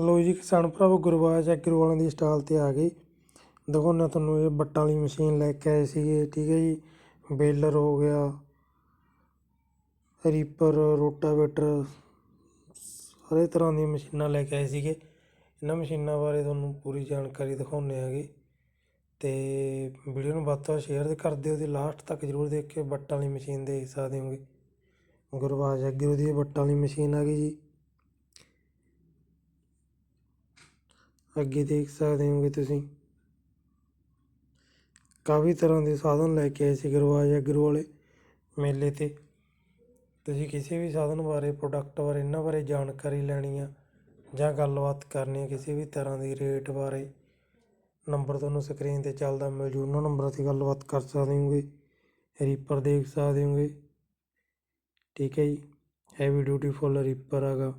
ਲਓ ਜੀ, ਕਿਸਾਨ ਭਰਾਵੋ, ਗੁਰਬਾਜ ਐਗਰੋ ਵਾਲਿਆਂ ਦੀ ਸਟਾਲ ਤੇ ਆ ਗਈ। ਦਿਖਾਉਂਦੇ ਤੁਹਾਨੂੰ ਇਹ ਬੱਟਾਂ ਵਾਲੀ ਮਸ਼ੀਨ ਲੈ ਕੇ ਆਏ ਸੀਗੇ, ਠੀਕ ਹੈ ਜੀ। ਬੇਲਰ ਹੋ ਗਿਆ, ਰੀਪਰ, ਰੋਟਾਵੇਟਰ, ਸਾਰੇ ਤਰ੍ਹਾਂ ਦੀਆਂ ਮਸ਼ੀਨਾਂ ਲੈ ਕੇ ਆਏ ਸੀਗੇ। ਇਹਨਾਂ ਮਸ਼ੀਨਾਂ ਬਾਰੇ ਤੁਹਾਨੂੰ ਪੂਰੀ ਜਾਣਕਾਰੀ ਦਿਖਾਉਂਦੇ ਆਗੇ ਤੇ ਵੀਡੀਓ ਨੂੰ ਵੱਧ ਤੋਂ ਵੱਧ ਸ਼ੇਅਰ ਕਰ ਦਿਓ ਤੇ ਲਾਸਟ ਤੱਕ ਜਰੂਰ ਦੇਖ ਕੇ ਬੱਟਾਂ ਵਾਲੀ ਮਸ਼ੀਨ ਦੇਖ ਸਕਦੇ ਹੋਗੇ। ਗੁਰਬਾਜ ਐਗਰੋ ਦੀ ਇਹ ਬੱਟਾਂ ਵਾਲੀ ਮਸ਼ੀਨ ਆ ਗਈ ਜੀ। ਅੱਗੇ ਦੇਖ ਸਕਦੇ ਹੋਗੇ ਤੁਸੀਂ। ਕਾਫੀ ਤਰ੍ਹਾਂ ਦੇ ਸਾਧਨ ਲੈ ਕੇ ਆਏ ਸੀ ਗੁਰਬਾਜ ਐਗਰੋ ਵਾਲੇ ਮੇਲੇ ਤੇ। ਤੁਸੀਂ ਕਿਸੇ ਵੀ ਸਾਧਨ ਬਾਰੇ ਪ੍ਰੋਡਕਟ ਬਾਰੇ, ਇਹਨਾਂ ਬਾਰੇ ਜਾਣਕਾਰੀ ਲੈਣੀ ਆ ਜਾਂ ਗੱਲਬਾਤ ਕਰਨੀ ਆ ਕਿਸੇ ਵੀ ਤਰ੍ਹਾਂ ਦੀ ਰੇਟ ਬਾਰੇ ਨੰਬਰ ਤੁਹਾਨੂੰ ਸਕਰੀਨ ਤੇ ਚੱਲਦਾ ਮਿਲ ਜੂ। ਉਹਨਾਂ ਨੰਬਰਾਂ 'ਤੇ ਗੱਲਬਾਤ ਕਰ ਸਕਦੇ ਹੋਗੇ ਰੀਪਰ ਦੇਖ ਸਕਦੇ ਹੋਗੇ। ਠੀਕ ਹੈ ਜੀ ਹੈਵੀ ਡਿਊਟੀ ਫੁੱਲ ਰੀਪਰ ਹੈਗਾ।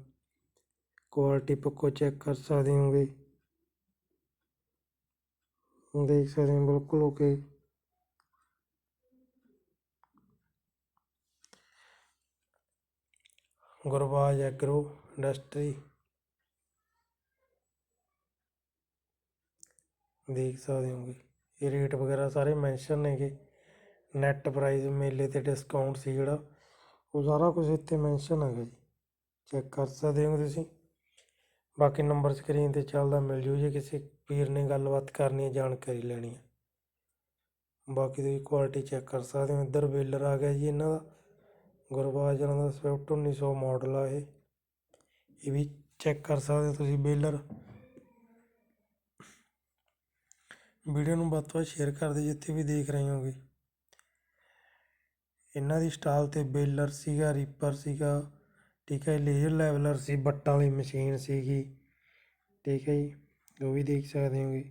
ਕੁਆਲਿਟੀ ਪੱਕੋ ਚੈੱਕ ਕਰ ਸਕਦੇ ਹੋਗੇ। ਦੇਖ ਸਕਦੇ ਹੋ ਬਿਲਕੁਲ ਓਕੇ ਗੁਰਬਾਜ ਐਗਰੋ ਇੰਡਸਟਰੀ। ਦੇਖ ਸਕਦੇ ਹੋਗੇ ਇਹ ਰੇਟ ਵਗੈਰਾ ਸਾਰੇ ਮੈਂਸ਼ਨ ਨੇਗੇ। ਨੈਟ ਪ੍ਰਾਈਸ ਮੇਲੇ ਤੇ ਡਿਸਕਾਊਂਟ ਸੀ ਜਿਹੜਾ, ਉਹ ਸਾਰਾ ਕੁਝ ਇੱਥੇ ਮੈਂਸ਼ਨ ਹੈਗਾ ਜੀ। ਚੈੱਕ ਕਰ ਸਕਦੇ ਹੋ ਤੁਸੀਂ। ਬਾਕੀ ਨੰਬਰ ਸਕਰੀਨ ਤੇ ਚੱਲਦਾ, ਮਿਲ ਜੂ ਜੇ ਕਿਸੇ ਵੀਰ ਨੇ ਗੱਲਬਾਤ ਕਰਨੀ ਹੈ, ਜਾਣਕਾਰੀ ਲੈਣੀ ਹੈ। ਬਾਕੀ ਤੁਸੀਂ ਕੁਆਲਿਟੀ ਚੈੱਕ ਕਰ ਸਕਦੇ ਹੋ। ਇੱਧਰ ਬੇਲਰ ਆ ਗਿਆ ਜੀ ਇਹਨਾਂ ਦਾ। ਗੁਰਬਾਜ ਦਾ ਸਵਿਫਟ 1900 ਮਾਡਲ ਆ ਇਹ। ਇਹ ਵੀ ਚੈੱਕ ਕਰ ਸਕਦੇ ਹੋ ਤੁਸੀਂ ਬੇਲਰ ਵੀਡੀਓ ਨੂੰ ਵੱਧ ਤੋਂ ਵੱਧ ਸ਼ੇਅਰ ਕਰ ਦਿਓ ਜਿੱਥੇ ਵੀ ਦੇਖ ਰਹੇ ਹੋਗੇ ਇਹਨਾਂ ਦੀ ਸਟਾਲ ਤੇ ਬੇਲਰ ਸੀਗਾ ਰੀਪਰ ਸੀਗਾ। ਠੀਕ ਹੈ ਲੇਜ਼ਰ ਲੈਵਲਰ ਸੀ, ਬੱਟਾਂ ਵਾਲੀ ਮਸ਼ੀਨ ਸੀਗੀ। ਠੀਕ ਹੈ ਜੀ, ਉਹ ਵੀ ਦੇਖ ਸਕਦੇ ਹੋਗੇ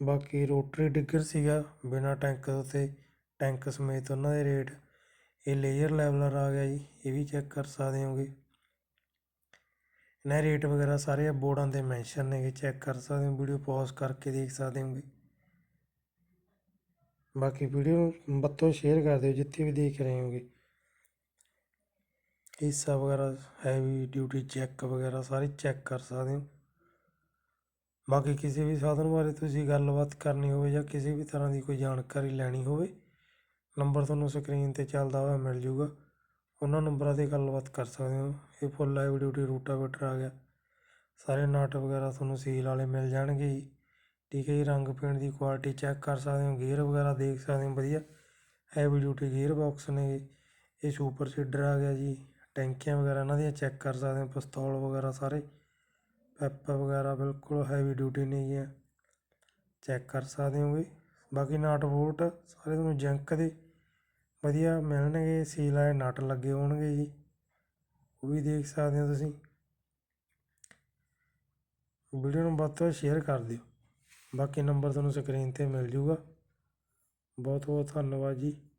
ਬਾਕੀ ਰੋਟਰੀ ਡਿੱਗਰ ਸੀਗਾ, ਬਿਨਾ ਟੈਂਕ ਉੱਤੇ ਟੈਂਕ ਸਮੇਤ ਉਹਨਾਂ ਦੇ ਰੇਟ ਇਹ ਲੇਜ਼ਰ ਲੈਵਲਰ ਆ ਗਿਆ ਜੀ, ਇਹ ਵੀ ਚੈੱਕ ਕਰ ਸਕਦੇ ਹੋਗੇ ਇਹਨਾਂ ਰੇਟ ਵਗੈਰਾ ਸਾਰੇ ਬੋਰਡਾਂ ਦੇ ਮੈਂਸ਼ਨ ਨੇਗੇ ਚੈੱਕ ਕਰ ਸਕਦੇ ਹੋ ਵੀਡੀਓ ਪੌਜ਼ ਕਰਕੇ ਦੇਖ ਸਕਦੇ ਹੋਗੇ ਬਾਕੀ ਵੀਡੀਓ ਨੂੰ ਬੱਤੋਂ ਸ਼ੇਅਰ ਕਰ ਦਿਓ, ਜਿੱਥੇ ਵੀ ਦੇਖ ਰਹੇ ਹੋਗੇ ਹਿੱਸਾ ਵਗੈਰਾ ਹੈਵੀ ਡਿਊਟੀ ਚੈੱਕ ਵਗੈਰਾ ਸਾਰੇ ਚੈੱਕ ਕਰ ਸਕਦੇ ਹੋ। ਬਾਕੀ ਕਿਸੇ ਵੀ ਸਾਧਨ ਬਾਰੇ ਤੁਸੀਂ ਗੱਲਬਾਤ ਕਰਨੀ ਹੋਵੇ ਜਾਂ ਕਿਸੇ ਵੀ ਤਰ੍ਹਾਂ ਦੀ ਕੋਈ ਜਾਣਕਾਰੀ ਲੈਣੀ ਹੋਵੇ ਨੰਬਰ ਤੁਹਾਨੂੰ ਸਕਰੀਨ ਤੇ ਚੱਲਦਾ ਹੋਇਆ ਮਿਲ ਜੂਗਾ। ਉਹਨਾਂ ਨੰਬਰਾਂ 'ਤੇ ਗੱਲਬਾਤ ਕਰ ਸਕਦੇ ਹੋ। ਇਹ ਫੁੱਲ ਲਾਈਵ ਡਿਊਟੀ ਰੂਟਾਵੇਟਰ ਆ ਗਿਆ। ਸਾਰੇ ਨਾਟ ਵਗੈਰਾ ਤੁਹਾਨੂੰ ਸੀਲ ਵਾਲੇ ਮਿਲ ਜਾਣਗੇ ਜੀ। ਠੀਕ ਹੈ ਜੀ, ਰੰਗ ਪੇਂਟ ਦੀ ਕੁਆਲਿਟੀ ਚੈੱਕ ਕਰ ਸਕਦੇ ਹੋ। ਗੇਅਰ ਵਗੈਰਾ ਦੇਖ ਸਕਦੇ ਹੋ, ਵਧੀਆ। ਹੈਵੀ ਡਿਊਟੀ ਗੇਅਰ ਬਾਕਸ ਨੇ ਇਹ। ਸੁਪਰ ਸੀਡਰ ਆ ਗਿਆ ਜੀ। ਟੈਂਕੀਆਂ ਵਗੈਰਾ ਇਹਨਾਂ ਦੀਆਂ ਚੈੱਕ ਕਰ ਸਕਦੇ ਹੋ, ਪਿਸਤੌਲ ਵਗੈਰਾ ਸਾਰੇ। ਪੈਪ ਵਗੈਰਾ ਬਿਲਕੁਲ ਹੈਵੀ ਡਿਊਟੀ ਨੇਗੀਆਂ ਚੈੱਕ ਕਰ ਸਕਦੇ ਹੋਗੇ। ਬਾਕੀ ਨਟ ਬੋਲਟ ਸਾਰੇ ਤੁਹਾਨੂੰ ਜੰਕ ਦੇ ਵਧੀਆ ਮਿਲਣਗੇ। ਸੀਲ ਵਾਲੇ ਨਟ ਲੱਗੇ ਹੋਣਗੇ ਜੀ। ਉਹ ਵੀ ਦੇਖ ਸਕਦੇ ਹੋ ਤੁਸੀਂ। ਵੀਡੀਓ ਨੂੰ ਵੱਧ ਤੋਂ ਵੱਧ ਸ਼ੇਅਰ ਕਰ ਦਿਓ। ਬਾਕੀ ਨੰਬਰ ਤੁਹਾਨੂੰ ਸਕਰੀਨ ਤੇ ਮਿਲ ਜੂਗਾ। ਬਹੁਤ ਬਹੁਤ ਧੰਨਵਾਦ ਜੀ।